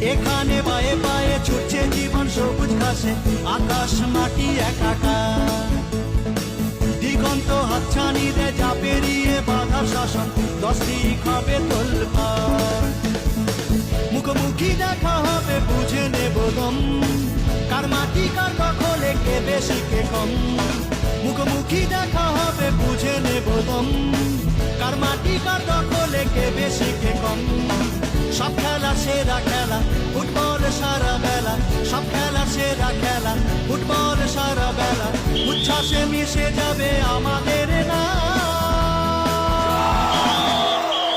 এখানে পায়ে পায়ে ছুটছে জীবন সবুজ ঘাসে, আকাশ মাটি একাকার। দিগন্ত হাতছানিতে যা পেরিয়ে বাধার শাসন, দশটি খাবে তোলপার মুখোমুখি দেখা হবে, বুঝে নেব দম। কার মাটি, কার দখলে, কে বেশি, কে কম? মুখোমুখি দেখা হবে, বুঝে নেব দম। কার মাটি, কার দখলে, কে বেশি, কে কম? সব খেলা সেরা খেলা, ফুটবল সারা বেলা। সব খেলা সেরা খেলা, ফুটবল সারা বেলা। উচ্ছ্বাসে মিশে যাবে আমাদের না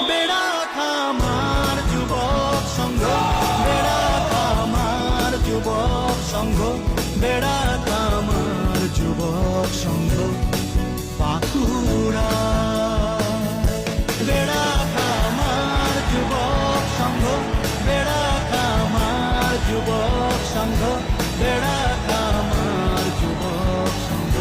বেড়া খামার যুবক সংঘ, বেড়া খামার যুবক সংঘ যুবক সংঘ। সংঘ বেড়া খামার যুবক সংঘ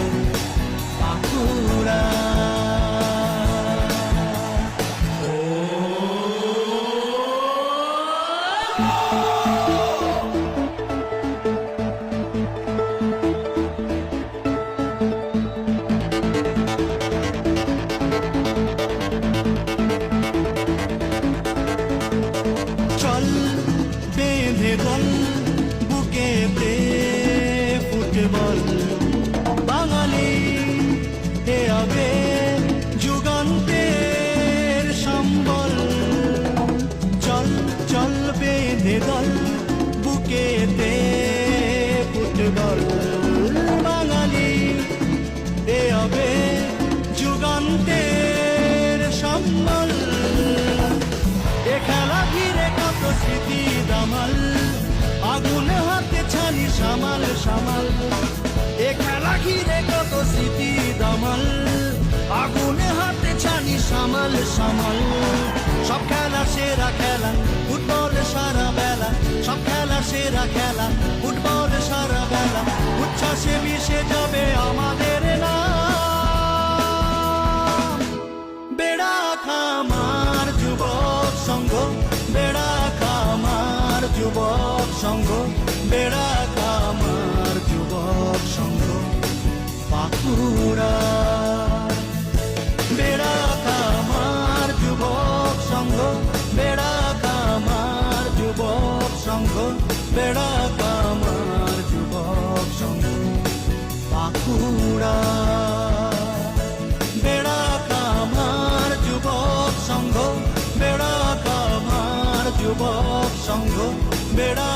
চল বেঁধে দে ফুটবল বাঙালি এ আবে যুগান্তের সম্বল। চল চল বেঁধে দল বুকেতে ফুটবল সামাল সামাল। এ খেলা ঘিরে কত স্মৃতি দামাল। আগুন হাতে ছানি সামাল সামাল। সব খেলা সেরা খেলা, ফুটবল সারা বেলা। সব খেলা সেরা খেলা, ফুটবল সারা বেলা। উচ্ছ্বাসে মিশে যাবে আমাদের নাম। বেড়া খামার যুবক সংঘ, বেড়া খামার যুবক সংঘ, বেড়া পাকুড়া বেড়া খামার যুবক সংঘ, বেড়া খামার যুবক সংঘ, বেড়া খামার যুবক সংঘ। বাঁকুড়া। বেড়া কামার যুবক সংঘ, বেড়া কামার যুবক সংঘ, বেড়া